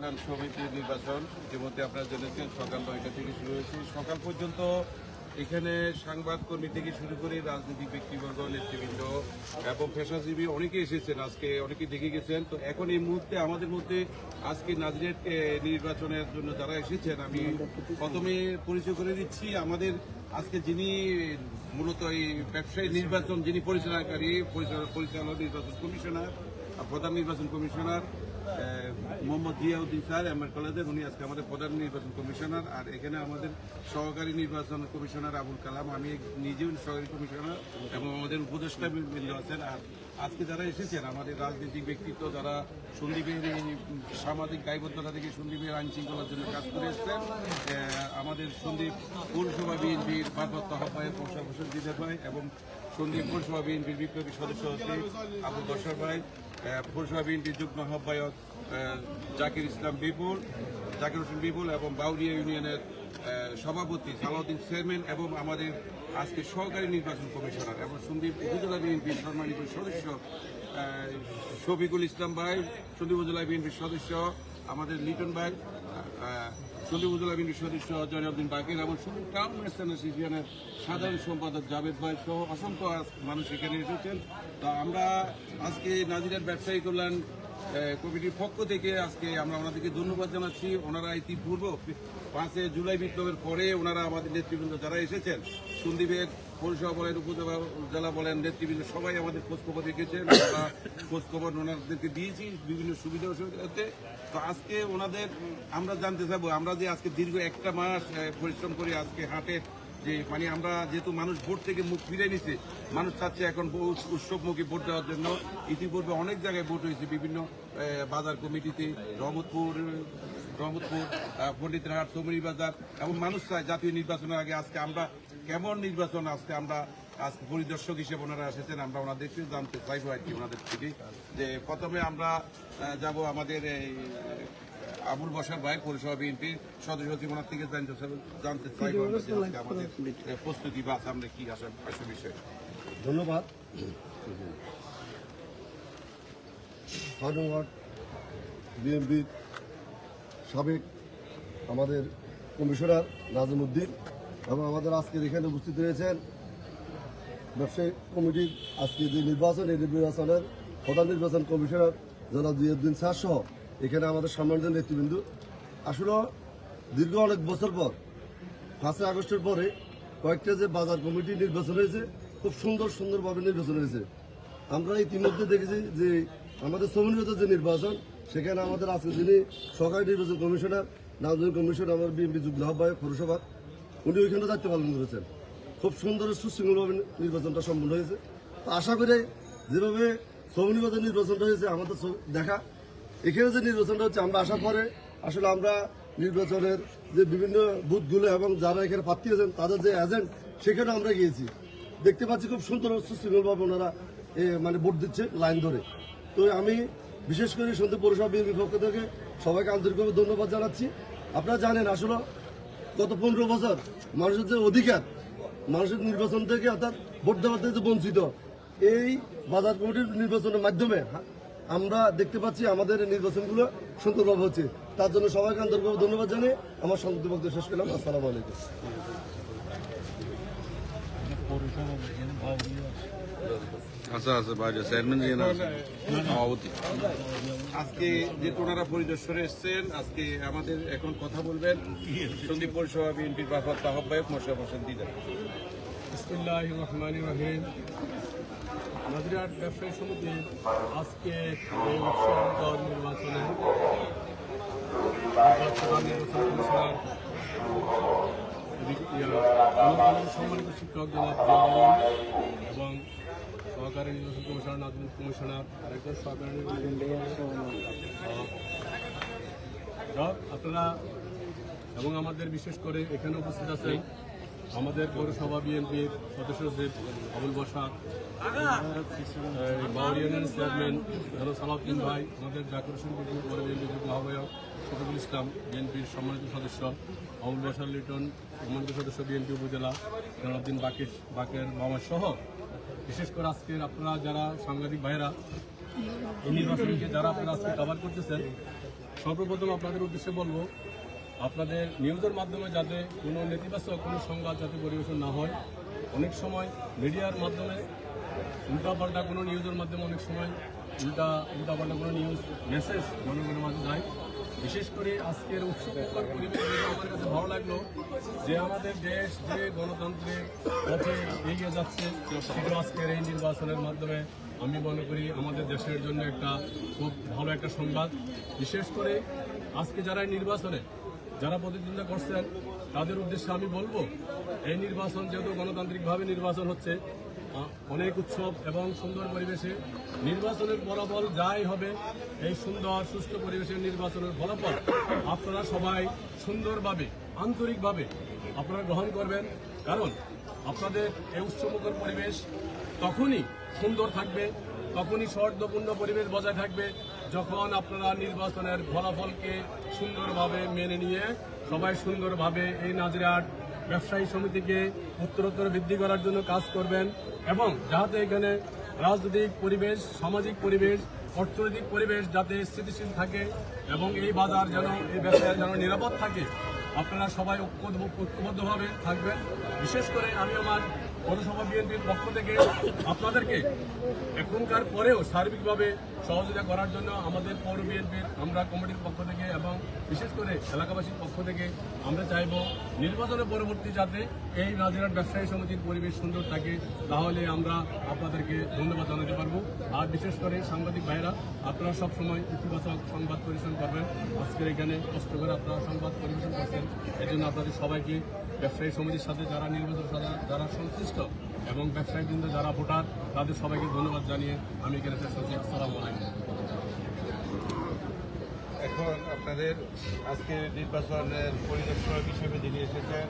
সমিতির নির্বাচন ইতিমধ্যে আপনারা জেনেছেন, সকাল নয়টা থেকে শুরু হয়েছে। সকাল পর্যন্ত এখানে সংবাদ কর্মী থেকে শুরু করে রাজনৈতিক ব্যক্তিবর্গ, নেতৃবৃন্দ এবং পেশাজীবী অনেকে এসেছেন আজকে, অনেকে দেখে গেছেন। তো এখন এই মুহূর্তে, আমাদের মধ্যে আজকে নাজরেট নির্বাচনের জন্য যারা এসেছেন, আমি প্রথমে পরিচয় করে দিচ্ছি, আমাদের আজকে যিনি মূলত এই ব্যবসায়ী নির্বাচন, যিনি পরিচালনাকারী পরিচালক, নির্বাচন কমিশনার প্রধান নির্বাচন commissioner Mohammad Ziauddin sir MR কলেজের, উনি আজকে আমাদের প্রধান নির্বাচন কমিশনার, আর এখানে আমাদের সহকারী নির্বাচন কমিশনার আবুল কালাম, আমি নিজেও সহকারী কমিশনার এবং আমাদের উপদেষ্টা বৃন্দ আছেন, আর আজকে যারা এসেছেন, আমাদের রাজনৈতিক ব্যক্তিত্ব যারা সন্দীপের সামাজিক দায়বদ্ধতা থেকে সন্দীপের আইন শৃঙ্খলার জন্য কাজ করে এসছেন আমাদের সন্দীপ পৌরসভা বিএনপির ভারপ্রাপ্ত আহ্বায়ক হোসেন দিদার ভাই এবং সন্দীপ পৌরসভা বিএনপির বিপ্লবী সদস্য আবু বসর ভাই। পৌরসভা বিএনপির যুগ্ম আহ্বায়ক জাকির ইসলাম বিপুল, জাকির হোসেন বিপুল এবং বাউরিয়া ইউনিয়নের সভাপতি সালাউদ্দিন চেয়ারম্যান এবং আমাদের আজকে সহকারী নির্বাচন কমিশনার এবং সন্দীপ উপজেলা বিএনপির সম্মানিত সদস্য শফিকুল ইসলাম ভাই, সন্দীপ উপজেলা বিএনপির সদস্য, আমাদের লিটন ভাই উপজেলা বিএনপির সদস্য জয়নউদ্দিন বাকির এবং সন্দীপ টাউন অ্যাসোসিয়েশনের সাধারণ সম্পাদক জাভেদ ভাই সহ অসংখ্য মানুষ এখানে এসেছেন। তা আমরা আজকে নাজিরার ব্যবসায়ী কল্যাণ কমিটির পক্ষ থেকে আজকে আমরা ওনাদেরকে ধন্যবাদ জানাচ্ছি। ওনারা ইতিপূর্ব পাঁচে জুলাই বিপ্লবের পরে ওনারা আমাদের নেতৃবৃন্দ যারা এসেছেন, সন্দীপের পৌরসভা বলেন, উপজেলা জেলা বলেন, নেতৃবৃন্দ সবাই আমাদের খোঁজখবর রেখেছেন। আমরা খোঁজখবর ওনাদেরকে দিয়েছি বিভিন্ন সুবিধা অসুবিধাতে। তো আজকে ওনাদের আমরা জানতে চাবো আমরা যে আজকে দীর্ঘ একটা মাস পরিশ্রম করে আজকে হাটের যে মানে আমরা যেহেতু মানুষ ভোট থেকে মুখ ফিরে নিছে মানুষ চাচ্ছে এখন উৎসবমুখী ভোট দেওয়ার জন্য। ইতিপূর্বে অনেক জায়গায় ভোট হয়েছে বিভিন্ন বাজার কমিটিতে রহমতপুর রহমতপুর আহ, পণ্ডিতহাট সমরি বাজার এবং মানুষ চায় জাতীয় নির্বাচনের আগে আজকে আমরা কেমন নির্বাচন আজকে আমরা আজকে পরিদর্শক হিসেবে ওনারা এসেছেন আমরা ওনাদেরকে জানতে চাইব আর কি ওনাদের থেকে যে প্রথমে আমরা যাব আমাদের আবুল বসার ভাই পরিষভা বিএনপি সদস্য সচিব ওনার থেকে জানতে জানতে আজকে আমাদের প্রস্তুতি বা সামনে কি আসে আসে বিষয়। ধন্যবাদ। ধন্যবাদ বিএনপির সাবেক আমাদের কমিশনার নাজিম উদ্দিন এবং আমাদের আজকের এখানে উপস্থিত রয়েছেন ব্যবসায়ী কমিটির আজকে যে নির্বাচন এই নির্বাচনের প্রধান নির্বাচন কমিশনার জনাব জিয়াউদ্দিন স্যার সহ। এখানে আমাদের সম্মানিত নেতৃবৃন্দ। আসলে দীর্ঘ অনেক বছর পর, পাঁচই আগস্টের পরে কয়েকটা যে বাজার কমিটি নির্বাচন হয়েছে, খুব সুন্দর সুন্দরভাবে নির্বাচন হয়েছে। আমরা ইতিমধ্যে দেখেছি যে আমাদের সমন্বিত যে নির্বাচন, সেখানে আমাদের আজকে যিনি সরকারি নির্বাচন কমিশনার নাজনীন কমিশন আমার বিএনপি যুগ্ম আহ্বায়ক পৌরসভা উনি ওইখানে দায়িত্ব পালন করেছেন। খুব সুন্দর সুশৃঙ্খলভাবে নির্বাচনটা সম্পন্ন হয়েছে। তো আশা করি যেভাবে সমন্বিত নির্বাচনটা হয়েছে, আমাদের দেখা এখানে যে নির্বাচনটা হচ্ছে, আমরা আসার পরে আসলে আমরা নির্বাচনের যে বিভিন্ন বুথগুলো এবং যারা এখানে প্রার্থী আছেন, তাদের যে এজেন্ট সেখানে আমরা গিয়েছি। দেখতে পাচ্ছি খুব সুন্দর সুশৃঙ্খলভাবে ওনারা মানে ভোট দিচ্ছে লাইন ধরে। তো আমি বিশেষ করে সন্ধ্যে পৌরসভা বিএনপির পক্ষ থেকে সবাইকে আন্তরিকভাবে ধন্যবাদ জানাচ্ছি। আপনারা জানেন, আসলে গত পনেরো বছর মানুষের যে অধিকার, মানুষের নির্বাচন থেকে অর্থাৎ ভোট দেওয়ার থেকে বঞ্চিত। এই বাজার কমিটির নির্বাচনের মাধ্যমে আমরা দেখতে পাচ্ছি আমাদের নির্বাচনগুলো সুন্দরভাবে হচ্ছে। তার জন্য সবাইকে আন্তরিকভাবে ধন্যবাদ জানিয়ে আমার সংযুক্ত বক্তব্য শেষ করলাম। আসসালামু আলাইকুম। আচ্ছা আচ্ছা বাইরে চেয়ারম্যান দিয়ে না সভাপতি। আজকে যে ওনারা পরিদর্শনে এসছেন আজকে আমাদের এখন কথা বলবেন সন্দীপ পরিষভা বিএনপির ভারপ্রাপ্ত আহ্বায়ক মোশারফ হোসেন দিদার বিসমিল্লাহ রহমান রহিম। নজরিয়াট ব্যবসায়ী সমিতি আজকে এই উৎসব নির্বাচনে সম্মানিত শিক্ষক এবং সহকারী নির্বাচন কমিশনার, নাজমুল কমিশনার, আরেকজন সহকারী আপনারা এবং আমাদের বিশেষ করে এখানে উপস্থিত আছেন আমাদের পৌরসভা বিএনপির সদস্য সচিব আবুল বসাক বাউরি ইউনিয়নের চেয়ারম্যান ধরো সালাউদ্দিন ভাই, আমাদের জাকির হোসেন বিপুল আহ্বায়ক শফিকুল ইসলাম, বিএনপির সম্মানিত সদস্য আবুল বসার লিটন, সম্মানিত সদস্য বিএনপি উপজেলা জনাবদ্দিন বাকির বাকের মামা সহ। বিশেষ করে আজকের আপনারা যারা সাংবাদিক ভাইরা এই নির্বাচনকে যারা আপনারা আজকে কভার করতেছেন, সর্বপ্রথম আপনাদের উদ্দেশ্যে বলব আপনাদের নিউজের মাধ্যমে যাতে কোনো নেতিবাচক, কোনো সংবাদ যাতে পরিবেশন না হয়। অনেক সময় মিডিয়ার মাধ্যমে উল্টাপাল্টা কোনো নিউজের মাধ্যমে অনেক সময় উল্টা, উল্টাপাল্টা কোনো নিউজ মেসেজ জনগণের মাঝে যায়। বিশেষ করে আজকের উৎসবমুখর পরিবেশ আমার কাছে ভালো লাগল, যে আমাদের দেশ, যে গণতন্ত্রের পথে এগিয়ে যাচ্ছে আজকের এই নির্বাচনের মাধ্যমে আমি মনে করি আমাদের দেশের জন্য একটা খুব ভালো একটা সংবাদ। বিশেষ করে আজকে যারা নির্বাচনে যারা প্রতিদ্বন্দ্বিতা করছেন, তাদের উদ্দেশ্যে আমি বলব, এই নির্বাচন যেহেতু গণতান্ত্রিকভাবে নির্বাচন হচ্ছে অনেক উৎসব এবং সুন্দর পরিবেশে নির্বাচনের ফলাফল যাই হবে, এই সুন্দর সুস্থ পরিবেশের নির্বাচনের ফলাফল আপনারা সবাই সুন্দরভাবে, আন্তরিকভাবে আপনারা গ্রহণ করবেন। কারণ আপনাদের এই উৎসবমুখর পরিবেশ তখনই সুন্দর থাকবে, তখনই সৌহার্দ্যপূর্ণ পরিবেশ বজায় থাকবে। যখন আপনারা নির্বাচনের ফলাফলকে সুন্দরভাবে মেনে নিয়ে, সবাই সুন্দরভাবে এই নাজরাট ব্যবসায়ী সমিতিকে উত্তরোত্তর বৃদ্ধি করার জন্য কাজ করবেন এবং যাতে এখানে রাজনৈতিক পরিবেশ, সামাজিক পরিবেশ, অর্থনৈতিক পরিবেশ যাতে স্থিতিশীল থাকে এবং এই বাজার যেন, এই ব্যবসায় যেন নিরাপদ থাকে, আপনারা সবাই ঐক্য- ঐক্যবদ্ধভাবে থাকবেন। বিশেষ করে আমি আমার পৌরসভা বিএনপির পক্ষ থেকে আপনাদেরকে এখনকার পরেও সার্বিকভাবে সহযোগিতা করার জন্য আমাদের পৌর বিএনপির, আমরা কমিটির পক্ষ থেকে এবং বিশেষ করে এলাকাবাসীর পক্ষ থেকে আমরা চাইব নির্বাচনের পরবর্তী যাতে এই নাজিরাট ব্যবসায়ী সমিতির পরিবেশ সুন্দর থাকে, তাহলে আমরা আপনাদেরকে ধন্যবাদ জানাতে পারব। আর বিশেষ করে সাংবাদিক ভাইরা আপনারা সবসময় ইতিবাচক সংবাদ পরিবেশন করবেন। আজকের এখানে কষ্ট করে আপনারা সংবাদ পরিবেশন করছেন এই জন্য আপনাদের সবাইকে ব্যবসায়ী সমিতির সাথে যারা নির্বাচন যারা সংশ্লিষ্ট এবং ব্যবসায়ী কিন্তু যারা ভোটার, তাদের সবাইকে ধন্যবাদ জানিয়ে আমি এখানে শেষ করছি। আসসালাম আলাইকুম। এখন আপনাদের আজকে নির্বাচনের পরিদর্শক হিসেবে যিনি এসেছেন